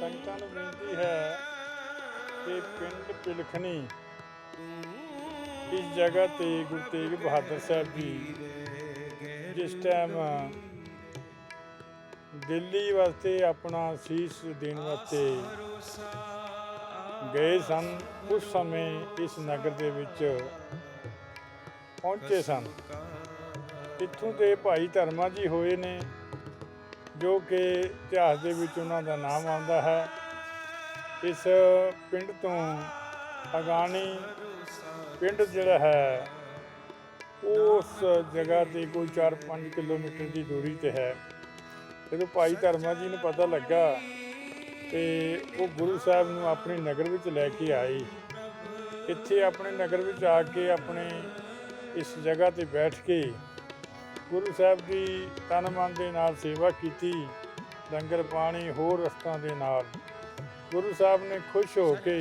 ਸੰਗਤਾਂ ਨੂੰ ਬੇਨਤੀ ਹੈ ਕਿ ਪਿੰਡ ਪਿਲਖਣੀ ਇਸ ਜਗ੍ਹਾ ਤੇ ਗੁਰੂ ਤੇਗ ਬਹਾਦਰ ਸਾਹਿਬ ਜੀ, ਜਿਸ ਟਾਈਮ ਦਿੱਲੀ ਵਾਸਤੇ ਆਪਣਾ ਸੀਸ ਦੇਣ ਵਾਸਤੇ ਗਏ ਸਨ, ਉਸ ਸਮੇਂ ਇਸ ਨਗਰ ਦੇ ਵਿੱਚ ਪਹੁੰਚੇ ਸਨ। ਇੱਥੋਂ ਦੇ ਭਾਈ ਧਰਮਾ ਜੀ ਹੋਏ ਨੇ। ਜੋ ਕਿ ਇਤਿਹਾਸ ਦੇ ਵਿੱਚ ਉਹਨਾਂ ਦਾ ਨਾਮ ਆਉਂਦਾ ਹੈ। ਇਸ ਪਿੰਡ ਤੋਂ ਅਗਾਣੀ ਪਿੰਡ ਜਿਹੜਾ ਹੈ, ਉਸ ਜਗ੍ਹਾ ਤੇ ਕੋਈ 4-5 ਕਿਲੋਮੀਟਰ ਦੀ ਦੂਰੀ ਤੇ ਹੈ। ਜਦੋਂ ਭਾਈ ਧਰਮਾ ਜੀ ਨੂੰ ਪਤਾ ਲੱਗਾ ਤੇ ਉਹ ਗੁਰੂ ਸਾਹਿਬ ਨੂੰ ਆਪਣੇ ਨਗਰ ਵਿੱਚ ਲੈ ਕੇ ਆਏ। ਇੱਥੇ ਆਪਣੇ ਨਗਰ ਵਿੱਚ ਆ ਕੇ ਆਪਣੇ ਇਸ ਜਗ੍ਹਾ ਤੇ ਬੈਠ ਕੇ ਗੁਰੂ ਸਾਹਿਬ ਦੀ ਤਨ ਮਨ ਦੇ ਨਾਲ ਸੇਵਾ ਕੀਤੀ, ਲੰਗਰ ਪਾਣੀ ਹੋਰ ਰਸਤਾਂ ਦੇ ਨਾਲ। ਗੁਰੂ ਸਾਹਿਬ ਨੇ ਖੁਸ਼ ਹੋ ਕੇ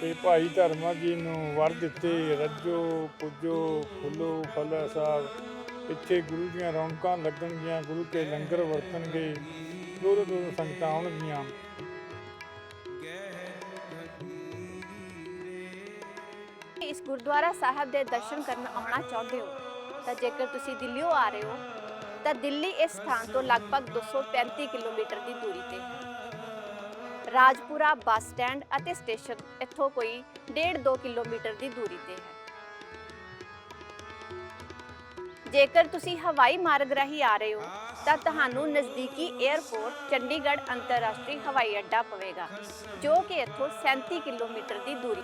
ਤੇ ਭਾਈ ਧਰਮਾ ਜੀ ਨੂੰ ਵਰ ਦਿੱਤੇ, ਰੱਜੋ, ਪੁੱਜੋ, ਫੁੱਲੋ, ਫਲ ਸਾਹਿਬ ਇੱਥੇ ਗੁਰੂ ਦੀਆਂ ਰੌਣਕਾਂ ਲੱਗਣਗੀਆਂ, ਗੁਰੂ ਕੇ ਲੰਗਰ ਵਰਤਣਗੇ, ਦੂਰੋਂ ਦੂਰੋਂ ਸੰਗਤਾਂ ਆਉਣਗੀਆਂ। ਇਸ ਗੁਰਦੁਆਰਾ ਸਾਹਿਬ ਦੇ ਦਰਸ਼ਨ ਕਰਨ ਆਉਣਾ ਚਾਹੁੰਦੇ ਹੋ? ਤਾਂ ਜੇਕਰ ਤੁਸੀਂ ਦਿੱਲੀੋਂ ਆ ਰਹੇ ਹੋ, ਤਾਂ ਦਿੱਲੀ ਇਸ ਸਥਾਨ ਤੋਂ ਲਗਭਗ 235 ਕਿਲੋਮੀਟਰ ਦੀ ਦੂਰੀ ਤੇ। ਹੈ ਰਾਜਪੁਰਾ ਬੱਸ ਸਟੈਂਡ ਅਤੇ ਸਟੇਸ਼ਨ ਇੱਥੋਂ ਕੋਈ 1.5-2 ਕਿਲੋਮੀਟਰ ਦੀ ਦੂਰੀ ਤੇ ਹੈ। ਜੇਕਰ ਤੁਸੀਂ ਹਵਾਈ ਮਾਰਗ ਰਾਹੀਂ ਆ ਰਹੇ ਹੋ, ਤਾਂ ਤੁਹਾਨੂੰ ਨਜ਼ਦੀਕੀ 에ਅਰਪੋਰਟ ਚੰਡੀਗੜ੍ਹ ਅੰਤਰਰਾਸ਼ਟਰੀ ਹਵਾਈ ਅੱਡਾ ਪਵੇਗਾ, ਜੋ ਕਿ ਇੱਥੋਂ 37 ਕਿਲੋਮੀਟਰ ਦੀ ਦੂਰੀ